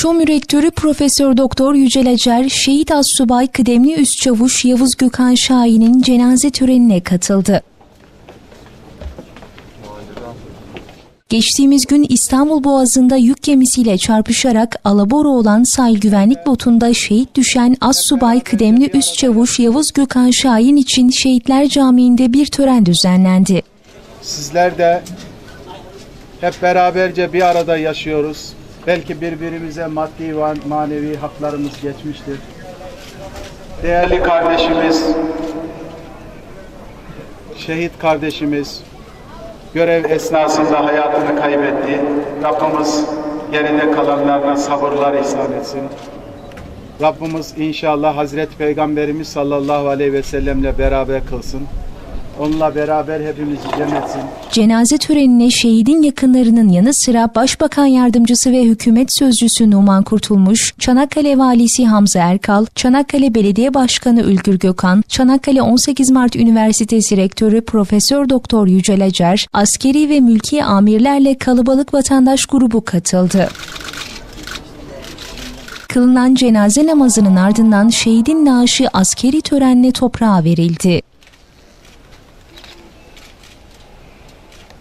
ÇOM Rektörü Profesör Doktor Yücel Acar, Şehit Assubay Kıdemli Üst Çavuş Yavuz Gökhan Şahin'in cenaze törenine katıldı. Geçtiğimiz gün İstanbul Boğazı'nda yük gemisiyle çarpışarak alabora olan sahil güvenlik botunda şehit düşen Assubay Kıdemli Üst Çavuş Yavuz Gökhan Şahin için Şehitler Camii'nde bir tören düzenlendi. Sizler de hep beraberce bir arada yaşıyoruz. Belki birbirimize maddi ve manevi haklarımız geçmiştir. Değerli kardeşimiz, şehit kardeşimiz görev esnasında hayatını kaybetti. Rabbimiz geride kalanlarına sabırlar ihsan etsin. Rabbimiz inşallah Hazreti Peygamberimiz sallallahu aleyhi ve sellemle beraber kılsın. Onunla beraber hepimizi cennetsin. Cenaze törenine şehidin yakınlarının yanı sıra Başbakan Yardımcısı ve Hükümet Sözcüsü Numan Kurtulmuş, Çanakkale Valisi Hamza Erkal, Çanakkale Belediye Başkanı Ülgür Gökhan, Çanakkale 18 Mart Üniversitesi Rektörü Profesör Doktor Yücel Acar, askeri ve mülki amirlerle kalabalık vatandaş grubu katıldı. Kılınan cenaze namazının ardından şehidin naaşı askeri törenle toprağa verildi.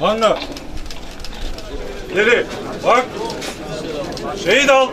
Anla. Geri. Bak. Şehit al.